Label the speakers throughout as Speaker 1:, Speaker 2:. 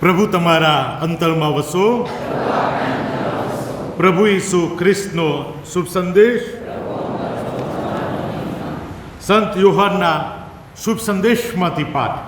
Speaker 1: પ્રભુ તમારા અંતરમાં વસો. પ્રભુ ઈસુ ખ્રિસ્તનો શુભ સંદેશ. સંત યોહાનના શુભ સંદેશમાંથી પાઠ.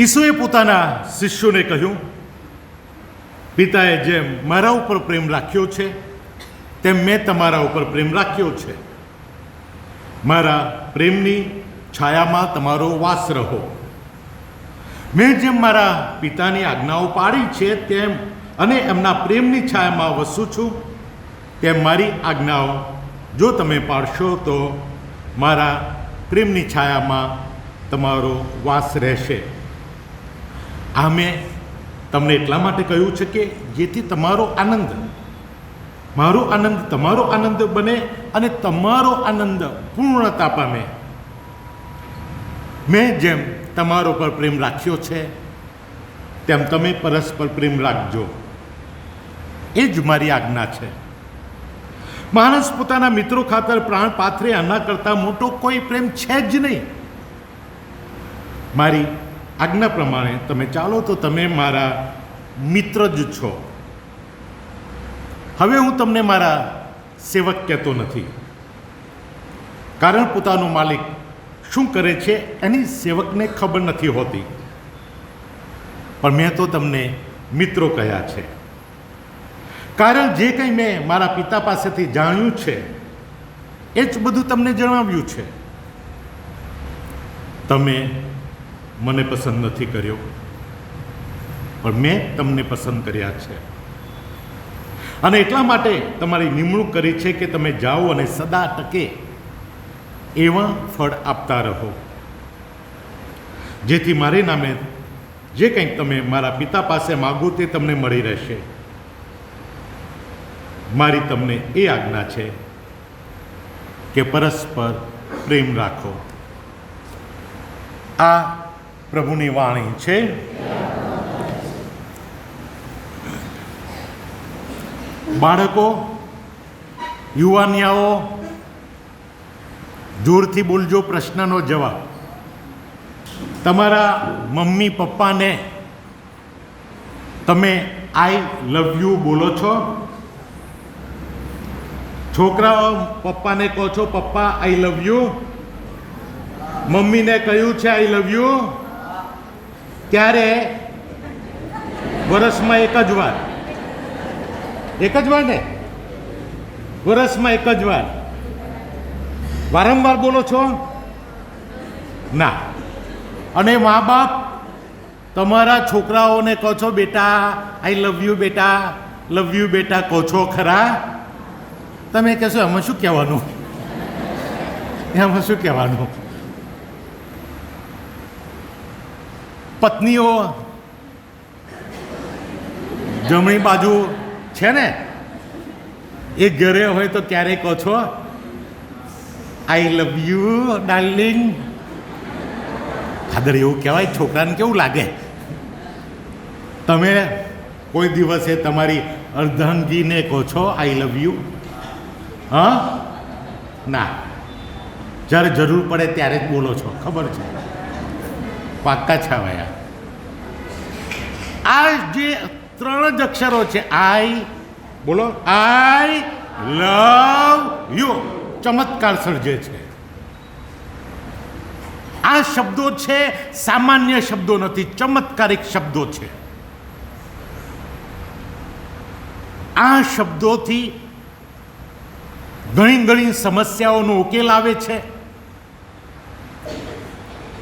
Speaker 1: ઈસુએ પોતાના શિષ્યોને કહ્યું, પિતાએ જેમ મારા ઉપર પ્રેમ રાખ્યો છે, તેમ મેં તમારા ઉપર પ્રેમ રાખ્યો છે. મારા પ્રેમની છાયામાં તમારો વાસ રહો. મેં જેમ મારા પિતાની આજ્ઞાઓ પાડી છે તેમ અને એમના પ્રેમની છાયામાં વસું છું, તેમ મારી આજ્ઞાઓ જો તમે પાડશો તો મારા પ્રેમની છાયામાં તમારો વાસ રહેશે. આ મેં તમને એટલા માટે કહ્યું છે કે જેથી તમારો આનંદ, મારો આનંદ, તમારો આનંદ બને અને તમારો આનંદ પૂર્ણતા પામે. મેં જેમ તમારો પર પ્રેમ રાખ્યો છે, તેમ તમે પરસ્પર પ્રેમ રાખજો. એ જ મારી આજ્ઞા છે. માણસ પોતાના મિત્રો ખાતર પ્રાણ પાથરે આના કરતાં મોટો કોઈ પ્રેમ છે જ નહીં. મારી આજ્ઞા પ્રમાણે તમે ચાલો તો તમે મારા મિત્ર જ છો. હવે હું તમને મારા સેવક કહેતો નથી. કારણ પોતાનો માલિક શું કરે છે એની સેવકને ખબર નથી હોતી. પણ મેં તો તમને મિત્રો કહ્યા છે. કારણ જે કંઈ મેં મારા પિતા પાસેથી જાણ્યું છે, એ જ બધું તમને જણાવ્યું છે. તમે મને પસંદ નથી કર્યો, પણ મેં તમને પસંદ કર્યા છે. અને એટલા માટે તમારી નિમણૂક કરી છે કે તમે જાઓ અને સદા ટકે એવા ફળ આપતા રહો. જેથી મારે નામે જે કંઈક તમે મારા પિતા પાસે માગો તે તમને મળી રહેશે. મારી તમને એ આજ્ઞા છે કે પરસ્પર પ્રેમ રાખો. આ પ્રભુની વાણી છે. બાળકો, યુવાનિયાઓ જોરથી બોલજો પ્રશ્નનો જવાબ. તમારા મમ્મી પપ્પાને તમે આઈ લવ યુ બોલો છો? છોકરાઓ પપ્પાને કહો છો, પપ્પા, આઈ લવ યુ. મમ્મીને કહ્યું છે, આઈ લવ યુ. ક્યારે વર્ષમાં એક જ વાર. એક જ વાર ને? વર્ષમાં એક જ વાર. વારંવાર બોલો છો? ના. અને મા બાપ, તમારા છોકરાઓને કહો છો, બેટા આઈ લવ યુ બેટા લવ યુ બેટા, કહો છો ખરા? તમે કહેશો, એમાં શું કહેવાનું? એમાં શું કહેવાનું? પત્નીઓ, જમણી બાજુ છે ને? એ ઘરે હોય તો ક્યારેય કહો છો? I love you darling father એવું કહેવાય, છોકરાને કેવું લાગે? તમે કોઈ દિવસે તમારી અર્ધાંગીને કહો છો આઈ લવ યુ હા? ના. જ્યારે જરૂર પડે ત્યારે જ બોલો છો, ખબર છે? પાક્કા છાવાયા આ. જે ત્રણ જ અક્ષરો છે આઈ બોલો આઈ લવ યુ ચમત્કાર સર્જે છે. આ શબ્દો છે, સામાન્ય શબ્દો નથી, ચમત્કારિક શબ્દો છે. આ શબ્દોથી ઘણી ઘણી સમસ્યાઓનો ઉકેલ આવે છે.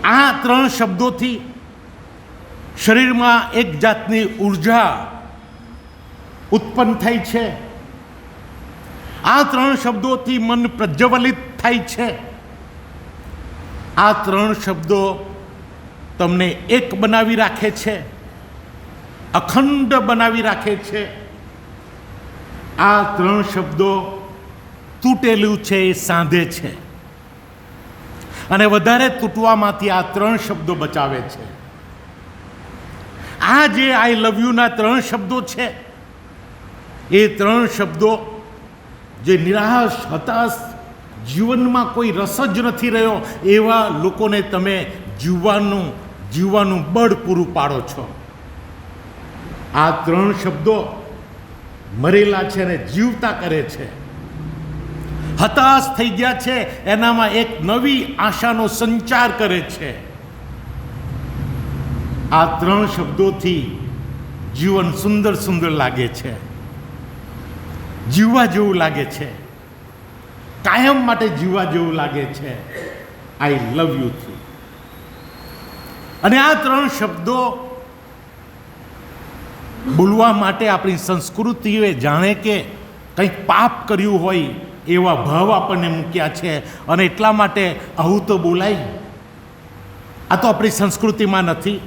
Speaker 1: આ ત્રણ શબ્દોથી શરીરમાં એક જાતની ઊર્જા ઉત્પન્ન થાય છે. આ ત્રણ શબ્દોથી મન પ્રજ્વલિત થાય છે. આ ત્રણ શબ્દો તમને એક બનાવી રાખે છે, અખંડ બનાવી રાખે છે. આ ત્રણ શબ્દો તૂટેલું છે, એ સાંધે છે. અને વધારે તૂટવામાંથી આ ત્રણ શબ્દો બચાવે છે. આ જે આઈ લવ યુના ત્રણ શબ્દો છે, એ ત્રણ શબ્દો જે નિરાશ, હતાશ જીવનમાં કોઈ રસ જ નથી રહ્યો, એવા લોકોને તમે જીવવાનું જીવવાનું બળ પૂરું પાડો છો. આ ત્રણ શબ્દો મરેલા છે અને જીવતા કરે છે. હતાશ થઈ ગયા છે, એનામાં એક નવી આશાનો સંચાર કરે છે. આ ત્રણ શબ્દોથી જીવન સુંદર સુંદર લાગે છે. જીવવા જેવું લાગે છે. કાયમ માટે જીવવા જેવું લાગે છે. આઈ લવ યુ થી અને આ ત્રણ શબ્દો બોલવા માટે આપણી સંસ્કૃતિએ જાણે કે કંઈક પાપ કર્યું હોય એવા ભાવ આપણને મૂક્યા છે અને એટલા માટે આવું તો બોલાય. આ તો આપણી સંસ્કૃતિમાં નથી.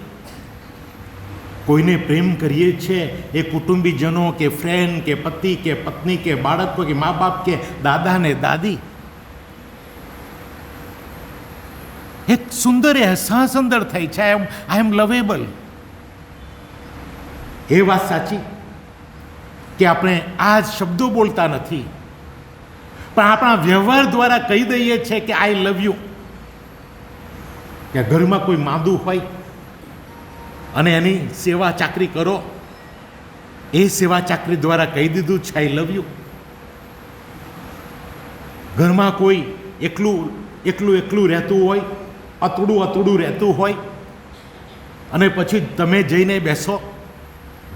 Speaker 1: કોઈને પ્રેમ કરીએ છીએ, એ કુટુંબીજનો કે ફ્રેન્ડ કે પતિ કે પત્ની કે બાળકો કે મા બાપ કે દાદા ને દાદી. એક સુંદર અહેસાસ અંદર થાય છે I M I M lovable એ વાત સાચી કે આપણે આ શબ્દો બોલતા નથી. પણ આપણા વ્યવહાર દ્વારા કહી દઈએ છીએ કે આઈ લવ યુ કે ઘરમાં કોઈ માંદું હોય અને એની સેવા ચાકરી કરો. એ સેવા ચાકરી દ્વારા કહી દીધું છે આઈ લવ યુ ઘરમાં કોઈ એકલું એકલું એકલું રહેતું હોય, અતડું અતડું રહેતું હોય, અને પછી તમે જઈને બેસો,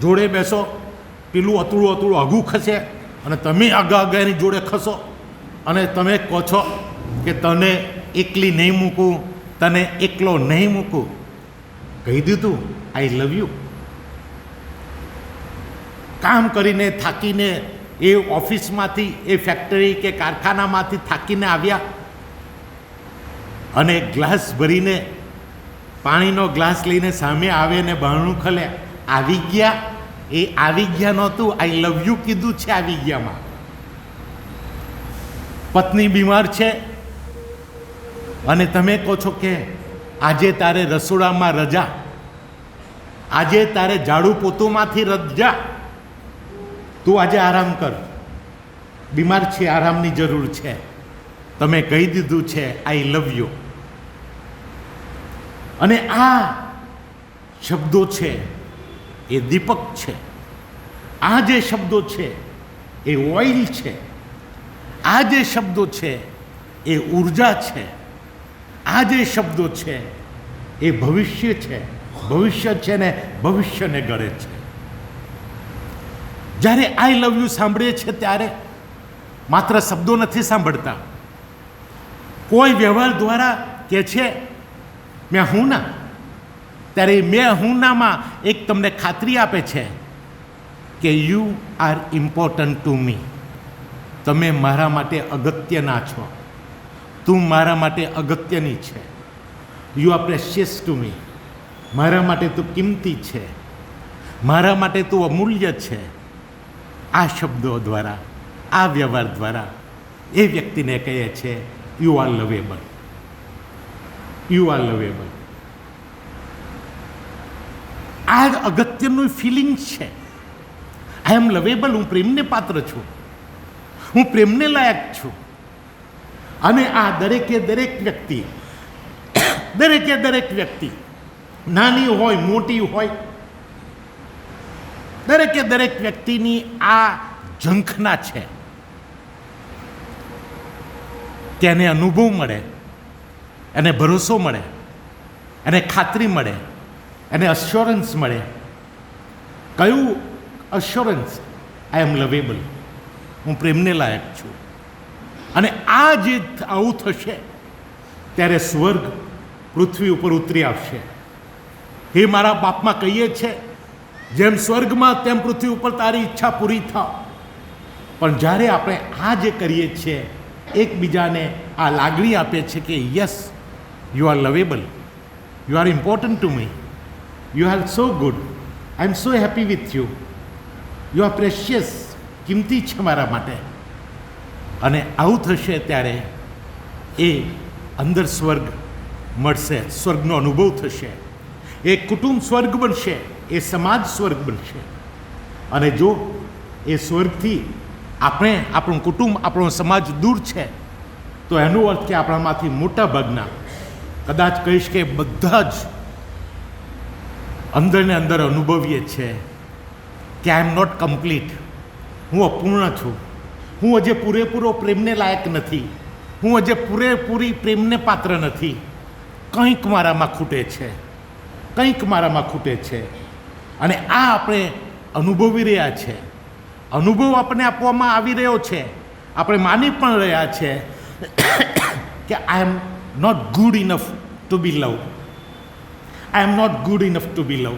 Speaker 1: જોડે બેસો, પેલું અતડું અતડું અઘું ખસે, અને તમે આગા આગા એની જોડે ખસો, અને તમે કહો છો કે, તને એકલી નહીં મૂકું, તને એકલો નહીં મૂકું. કહી દીધું આઈ લવ યુ કામ કરીને થાકીને એ ઓફિસમાંથી, એ ફેક્ટરી કે કારખાનામાંથી થાકીને આવ્યા અને ગ્લાસ ભરીને, પાણીનો ગ્લાસ લઈને સામે આવે ને બહારણું ખલે. આવી ગયા? એ આવી ગયા નહોતું. આઈ લવ યુ કીધું છે આવી ગયામાં. પત્ની બીમાર છે. અને તમે કહો છો કે આજે તારે રસોડામાં રજા. આજે તારે ઝાડુ પોતુમાંથી રજા તું આજે આરામ કર. બીમાર છે, આરામની જરૂર છે. તમે કહી દીધું છે આઈ લવ યુ અને આ શબ્દો છે, એ દીપક છે. આ જે શબ્દો છે, એ ઓઇલ છે. આ જે શબ્દો છે, એ ઊર્જા છે. આ જે શબ્દો છે, એ ભવિષ્ય છે. ભવિષ્ય છે ને ભવિષ્યને ગળે છે. જ્યારે આઈ લવ યુ સાંભળીએ છીએ ત્યારે માત્ર શબ્દો નથી સાંભળતા. કોઈ વ્યવહાર દ્વારા કે છે, મેં હું ના? ત્યારે મેં હું નામાં એક તમને ખાતરી આપે છે કે you are important to me તમે મારા માટે અગત્યના છો. તું મારા માટે અગત્યની છે. You are precious to me મારા માટે તું કિંમતી છે. મારા માટે તું અમૂલ્ય છે. આ શબ્દો દ્વારા, આ વ્યવહાર દ્વારા એ વ્યક્તિને કહે છે you are lovable you are lovable આ અગત્યનું ફિલિંગ છે. આઈ એમ લવેબલ હું પ્રેમને પાત્ર છું. હું પ્રેમને લાયક છું. અને આ દરેકે દરેક વ્યક્તિ, દરેકે દરેક વ્યક્તિ નાની હોય, મોટી હોય, દરેકે દરેક વ્યક્તિની આ ઝંખના છે. તેને અનુભવ મળે, એને ભરોસો મળે, એને ખાતરી મળે, એને અશ્યોરન્સ મળે. કયું અશ્યોરન્સ આઈ એમ લવેબલ હું પ્રેમને લાયક છું. અને આ જે આવું થશે, ત્યારે સ્વર્ગ પૃથ્વી ઉપર ઉતરી આવશે. એ મારા બાપમાં કહીએ છે, જેમ સ્વર્ગમાં તેમ પૃથ્વી ઉપર તારી ઈચ્છા પૂરી થાવ. પણ જ્યારે આપણે આ જે કરીએ છીએ, એકબીજાને આ લાગણી આપે છે કે yes you are lovable you are important to me you are so good I am so happy with you you are precious કિંમતી છે મારા માટે. અને આવું થશે ત્યારે એ અંદર સ્વર્ગ મળશે, સ્વર્ગનો અનુભવ થશે. એ કુટુંબ સ્વર્ગ બનશે, એ સમાજ સ્વર્ગ બનશે. અને જો એ સ્વર્ગથી આપણે, આપણું કુટુંબ, આપણો સમાજ દૂર છે, તો એનો અર્થ કે આપણામાંથી મોટા ભાગના, કદાચ કહીશ કે બધા જ અંદરને અંદર અનુભવીએ છીએ કે આઈ એમ નોટ કમ્પ્લીટ હું અપૂર્ણ છું. હું હજે પૂરેપૂરો પ્રેમને લાયક નથી. હું હજે પૂરેપૂરી પ્રેમને પાત્ર નથી. કંઈક મારામાં ખૂટે છે. કંઈક મારામાં ખૂટે છે. અને આ આપણે અનુભવી રહ્યા છે. અનુભવ આપણને આપવામાં આવી રહ્યો છે. આપણે માની પણ રહ્યા છે કે I am not good enough to be love I am not good enough to be love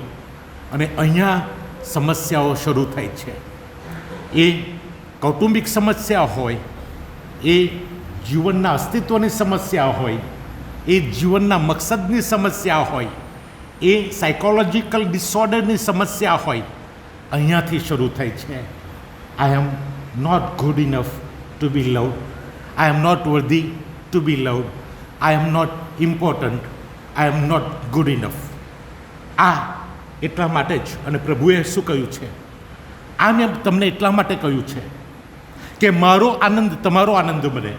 Speaker 1: અને અહીંયા સમસ્યાઓ શરૂ થાય છે. એ કૌટુંબિક સમસ્યા હોય, એ જીવનના અસ્તિત્વની સમસ્યા હોય, એ જીવનના મકસદની સમસ્યા હોય એ સાયકોલોજીકલ ડિસઓર્ડરની સમસ્યા હોય, અહીંયાથી શરૂ થાય છે. I am not good enough to be love I am not worthy to be love I am not important I am not good enough આ એટલા માટે જ, અને પ્રભુએ શું કહ્યું છે? આ મેં તમને એટલા માટે કહ્યું છે કે મારો આનંદ તમારો આનંદ બને.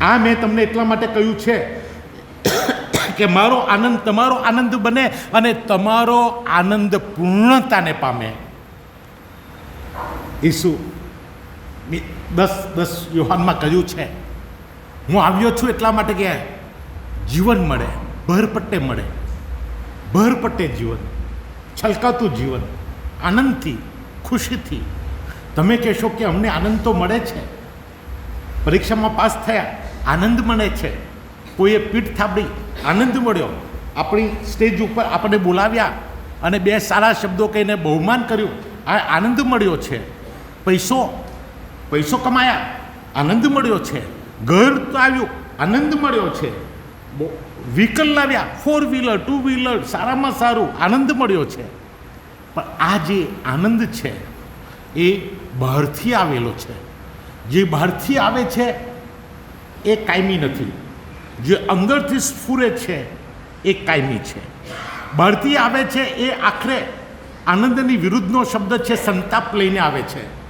Speaker 1: આ મેં તમને એટલા માટે કહ્યું છે કે મારો આનંદ, તમારો આનંદ બને અને તમારો આનંદ પૂર્ણતાને પામે. ઈસુ દસ દસ યુહાનમાં કહ્યું છે, હું આવ્યો છું એટલા માટે કે જીવન મળે, ભરપટ્ટે મળે, ભરપટ્ટે જીવન, છલકાતું જીવન, આનંદથી, ખુશીથી. તમે કહેશો કે અમને આનંદ તો મળે છે. પરીક્ષામાં પાસ થયા, આનંદ મળે છે. કોઈએ પીઠ થાબડી આનંદ મળ્યો. આપણી સ્ટેજ ઉપર આપણને બોલાવ્યા અને બે સારા શબ્દો કહીને બહુમાન કર્યું. આ આનંદ મળ્યો છે. પૈસો પૈસો કમાયા. આનંદ મળ્યો છે. ઘર તો આવ્યું. આનંદ મળ્યો છે. વ્હીકલ લાવ્યા. ફોર વ્હીલર ટુ વ્હીલર સારામાં સારું. આનંદ મળ્યો છે. પણ આ જે આનંદ છે, એ બહારથી આવેલો છે. જે બહારથી આવે છે, એ કાયમી નથી. જે અંદરથી સ્ફુરે છે, એ કાયમી છે. બહારથી આવે છે, એ આખરે આનંદની વિરુદ્ધનો શબ્દ છે, સંતાપ લઈને આવે છે.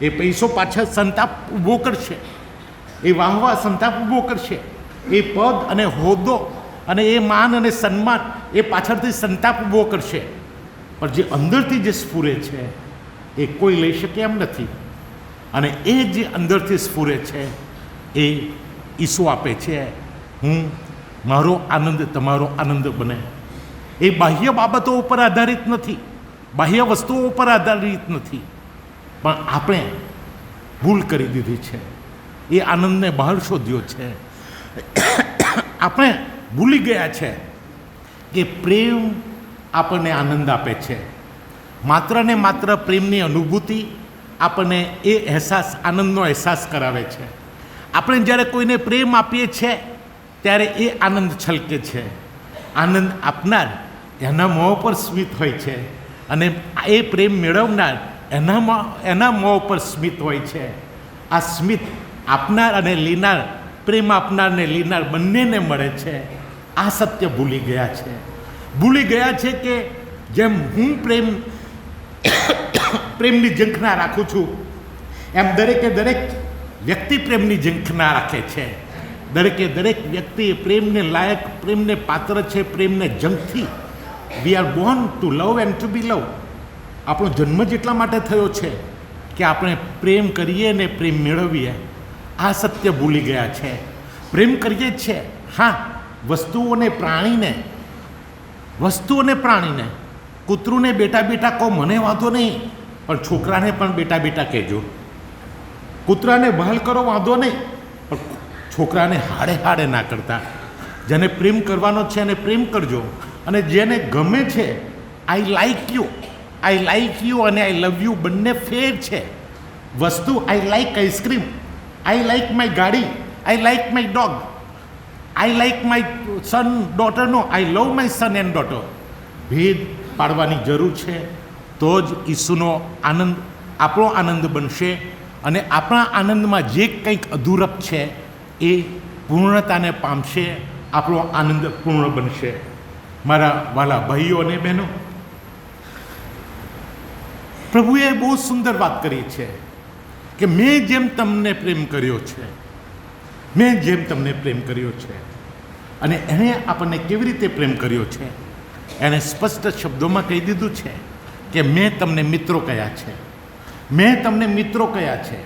Speaker 1: એ પૈસો પાછળ સંતાપ ઊભો કરશે. એ વાહવા સંતાપ ઊભો કરશે. એ પદ અને હોદ્દો અને એ માન અને સન્માન એ પાછળથી સંતાપ ઊભો કરશે. પણ જે અંદરથી જે સ્ફુરે છે, એ કોઈ લઈ શકે એમ નથી. અને એ જે અંદરથી સ્ફુરે છે, એ ઈસુ આપે છે હું, મારો આનંદ તમારો આનંદ બને. એ બાહ્ય બાબતો ઉપર આધારિત નથી. બાહ્ય વસ્તુઓ ઉપર આધારિત નથી. પણ આપણે ભૂલ કરી દીધી છે. એ આનંદને બહાર શોધ્યો છે. આપણે ભૂલી ગયા છે કે પ્રેમ આપણને આનંદ આપે છે. માત્ર ને માત્ર પ્રેમની અનુભૂતિ આપણને એ અહેસાસ, આનંદનો અહેસાસ કરાવે છે. આપણે જ્યારે કોઈને પ્રેમ આપીએ છીએ ત્યારે એ આનંદ છલકે છે. આનંદ આપનાર એના મોં પર સ્મિત હોય છે અને એ પ્રેમ મેળવનાર એનામાં એના મોં પર સ્મિત હોય છે. આ સ્મિત આપનાર અને લેનાર, પ્રેમ આપનાર ને લેનાર બંનેને મળે છે. આ સત્ય ભૂલી ગયા છે. ભૂલી ગયા છે કે જેમ હું પ્રેમ, પ્રેમની ઝંખના રાખું છું, એમ દરેકે દરેક વ્યક્તિ પ્રેમની ઝંખના રાખે છે. દરેકે દરેક વ્યક્તિ પ્રેમને લાયક, પ્રેમને પાત્ર છે, પ્રેમને જંગથી. We are born to love and to be love આપણો જન્મ જ એટલા માટે થયો છે કે આપણે પ્રેમ કરીએ ને પ્રેમ મેળવીએ. આ સત્ય ભૂલી ગયા છે. પ્રેમ કરીએ જ છે. હા વસ્તુઓને પ્રાણીને વસ્તુઓને પ્રાણીને. કૂતરુંને બેટા બેટા કહો, મને વાંધો નહીં. પણ છોકરાને પણ બેટા બેટા કહેજો. કૂતરાને બહાલ કરો, વાંધો નહીં. પણ છોકરાને હાડે હાડે ના કરતા. જેને પ્રેમ કરવાનો છે એને પ્રેમ કરજો. અને જેને ગમે છે I like you I like you અને આઈ લવ યુ બંને ફેર છે. વસ્તુ I like ice cream I like my ગાડી I like my dog I like my son ડોટરનો I love my son and daughter ભેદ પાડવાની જરૂર છે, તો જ ઈસુનો આનંદ, આપણો આનંદ બનશે. અને આપણા આનંદમાં જે કંઈક અધૂરપ છે એ પૂર્ણતાને પામશે, આપણો આનંદ પૂર્ણ બનશે. મારા વાલા ભાઈઓ અને બહેનો, પ્રભુએ બહુ સુંદર વાત કરી છે કે મેં જેમ તમને પ્રેમ કર્યો છે, મેં જેમ તમને પ્રેમ કર્યો છે, અને એણે આપણને કેવી રીતે પ્રેમ કર્યો છે, એણે સ્પષ્ટ શબ્દોમાં કહી દીધું છે કે મેં તમને મિત્રો કયા છે, મેં તમને મિત્રો કયા છે,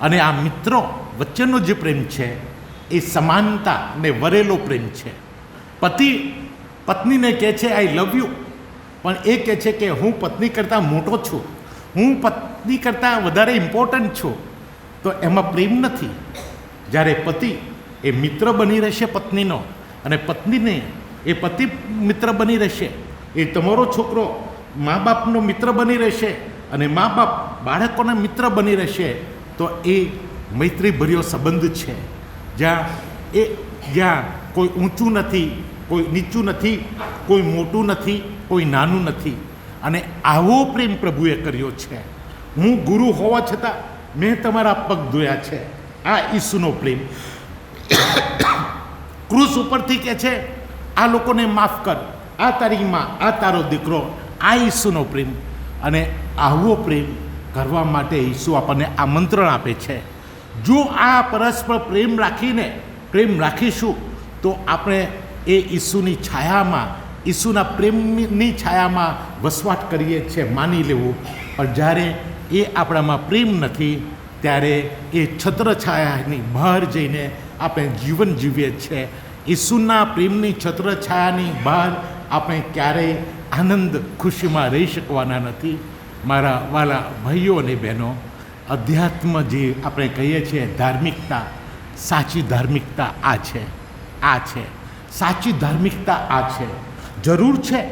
Speaker 1: અને આ મિત્રો વચ્ચેનો જે પ્રેમ છે, એ સમાનતા ને વરેલો પ્રેમ છે. પતિ, પત્નીને કહે છે આઈ લવ યુ પણ એ કહે છે કે, હું પત્ની કરતાં મોટો છું. હું પત્ની કરતાં વધારે ઇમ્પોર્ટન્ટ છું. તો એમાં પ્રેમ નથી. જ્યારે પતિ એ મિત્ર બની રહેશે પત્નીનો અને પત્નીને એ પતિ મિત્ર બની રહેશે, એ તમારો છોકરો મા બાપનો મિત્ર બની રહેશે અને મા બાપ બાળકોના મિત્ર બની રહેશે, તો એ મૈત્રીભર્યો સંબંધ છે. જ્યાં એ જ્યાં કોઈ ઊંચું નથી, કોઈ નીચું નથી, કોઈ મોટું નથી, કોઈ નાનું નથી. અને આવો પ્રેમ પ્રભુએ કર્યો છે. હું ગુરુ હોવા છતાં મેં તમારા પગ ધોયા છે. આ ઈસુનો પ્રેમ. ક્રુસ ઉપરથી કે છે, આ લોકોને માફ કર. આ તારી માં આ તારો દીકરો, આ ઈસુનો પ્રેમ. અને આવો પ્રેમ કરવા માટે ઈસુ આપણને આમંત્રણ આપે છે. જો આ પરસ્પર પ્રેમ રાખીને, પ્રેમ રાખીશું, તો આપણે એ ઈસુની છાયામાં, ઈસુના પ્રેમની છાયામાં વસવાટ કરીએ છીએ, માની લેવું. પણ જ્યારે એ આપણામાં પ્રેમ નથી, ત્યારે એ છત્રછાયાની બહાર જઈને આપણે જીવન જીવીએ છીએ. ઈસુના પ્રેમની છત્રછાયાની બહાર આપણે ક્યારેય આનંદ, ખુશીમાં રહી શકવાના નથી. મારા વાલા ભાઈઓ અને બહેનો અધ્યાત્મ જે આપણે કહીએ છીએ ધાર્મિકતા, સાચી ધાર્મિકતા આ છે આ છે. સાચી ધાર્મિકતા આ છે. જરૂર છે,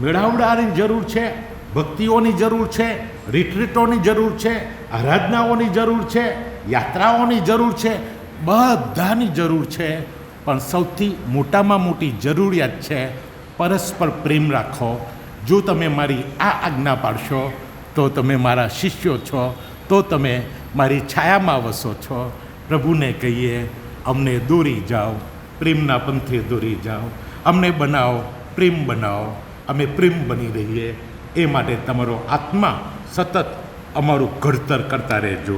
Speaker 1: મેળાવડાની જરૂર છે, ભક્તિઓની જરૂર છે, રિટ્રીટોની જરૂર છે, આરાધનાઓની જરૂર છે, યાત્રાઓની જરૂર છે, બધાની જરૂર છે. પણ સૌથી મોટામાં મોટી જરૂરિયાત છે પરસ્પર પ્રેમ રાખો. જો તમે મારી આ આજ્ઞા પાડશો, તો તમે મારા શિષ્યો છો. તો તમે મારી છાયામાં વસો છો. પ્રભુને કહીએ, અમને દોરી જાઓ, પ્રેમના પંથે દોરી જાઓ. અમને બનાવો, પ્રેમ બનાવો. અમે પ્રેમ બની રહીએ. એ માટે તમારો આત્મા સતત અમારું ઘડતર કરતા રહેજો.